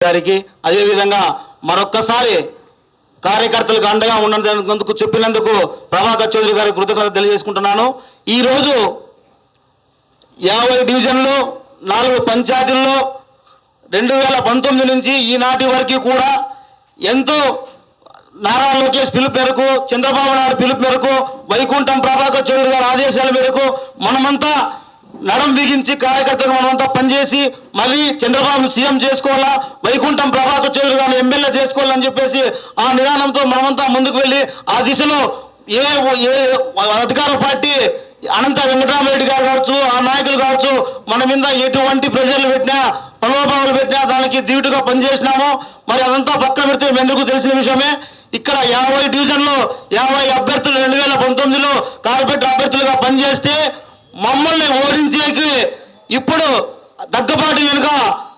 గారికి అదేవిధంగా మరొక్కసారి కార్యకర్తలకు అండగా ఉన్నందుకు చెప్పినందుకు ప్రభాకర్ చౌదరి గారికి కృతజ్ఞత తెలియజేసుకుంటున్నాను. ఈరోజు యాభై డివిజన్లు నాలుగు పంచాయతీల్లో రెండు వేల పంతొమ్మిది నుంచి ఈనాటి వరకు కూడా ఎంతో నారా లోకేష్ పిలుపు మేరకు చంద్రబాబు నాయుడు పిలుపు మేరకు వైకుంఠం ప్రభాకర్ చౌదరి గారి ఆదేశాల మేరకు మనమంతా నడం బిగించి కార్యకర్తలు మనమంతా పనిచేసి మళ్ళీ చంద్రబాబును సీఎం చేసుకోవాలా? వైకుంఠం ప్రభాకర్ చౌదరి గారిని ఎమ్మెల్యే చేసుకోవాలని చెప్పేసి ఆ నిదానంతో మనమంతా ముందుకు వెళ్ళి ఆ దిశలో ఏ ఏ అధికార పార్టీ అనంత వెంకటరామరెడ్డి గారు కావచ్చు ఆ నాయకులు కావచ్చు మన మీద ఎటువంటి ప్రెజర్లు పెట్టినా ప్రలోభాలు పెట్టినా దానికి ధీటుగా పనిచేసినాము మరి అదంతా పక్కన పెడితే ఎందుకు తెలిసిన విషయమే. ఇక్కడ యాభై డివిజన్లో యాభై అభ్యర్థులు రెండు వేల పంతొమ్మిదిలో కార్పొరేట్ అభ్యర్థులుగా పనిచేస్తే మమ్మల్ని ఓడించేకి ఇప్పుడు దగ్గపాటి వెనుక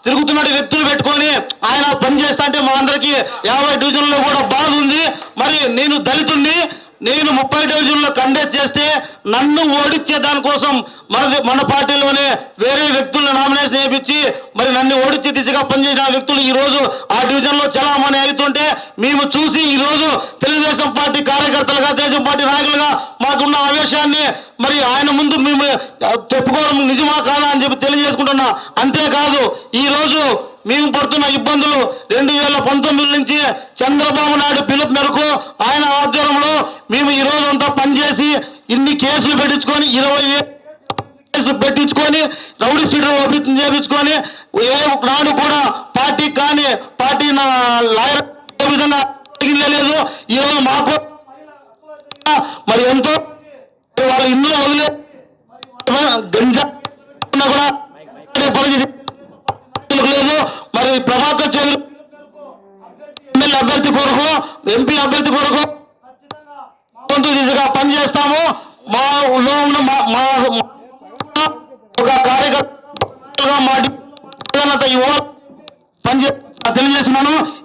తిరుగుతున్నట్టు వ్యక్తులు పెట్టుకొని ఆయన పనిచేస్తా అంటే మా అందరికీ యాభై డివిజన్లో కూడా బాధ ఉంది. మరి నేను దళితుణ్ణి నేను ముప్పై డివిజన్లో కండక్ట్ చేస్తే నన్ను ఓడించే దానికోసం మనది మన పార్టీలోనే వేరే వ్యక్తులను నామినేషన్ వేయించి మరి నన్ను ఓడించే దిశగా పనిచేసిన వ్యక్తులు ఈరోజు ఆ డివిజన్లో చలామణి అవుతుంటే మేము చూసి ఈ రోజు తెలుగుదేశం పార్టీ కార్యకర్తలుగా దేశం పార్టీ నాయకులుగా మాకున్న ఆవేశాన్ని మరి ఆయన ముందు మేము చెప్పుకోవడం నిజమా కాదా అని చెప్పి తెలియజేసుకుంటున్నా. అంతేకాదు ఈ రోజు మేము పడుతున్న ఇబ్బందులు రెండు వేల పంతొమ్మిది నుంచి చంద్రబాబు నాయుడు పిలుపు మేరకు ఆయన ఆధ్వర్యంలో మేము ఈ రోజు అంతా పనిచేసి ఇన్ని కేసులు పెట్టించుకొని ఇరవై కేసులు పెట్టించుకొని రౌడీ సీటర్ ఓపెన్ చేయించుకొని ఏ నాడు కూడా పార్టీ కానీ పార్టీ నా లాయర్ విధంగా జరిగిందే లేదు. ఈరోజు మాకు మరి ఎంతో వాళ్ళ ఇల్లు వదిలే గంజా కూడా పరిస్థితి. లేదు. మరి ప్రభాకర్ చౌదరి ఎమ్మెల్యే అభ్యర్థి కొరకు ఎంపీ అభ్యర్థి కొరకు వంతు దిశగా పనిచేస్తాము. మా ఉన్న మా- ఒక కార్యకర్త మా డిపార్ట్మెంట్ తెలియజేస్తున్నాను.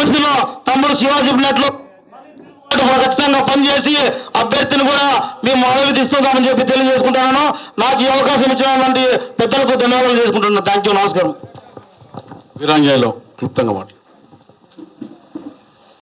పరిస్థితుల్లో తమ్ముడు శివ చెప్పినట్లు ఖచ్చితంగా పనిచేసి అభ్యర్థిని కూడా మేము ఆవేదిస్తున్నామని చెప్పి తెలియజేసుకుంటున్నాను. నాకు ఈ అవకాశం ఇచ్చినటువంటి పెద్దలకు ధన్యవాదాలు చేసుకుంటున్నాను. థ్యాంక్ యూ నమస్కారం. వీరాంజాయిలో క్లుప్తంగా మాట్లాడు.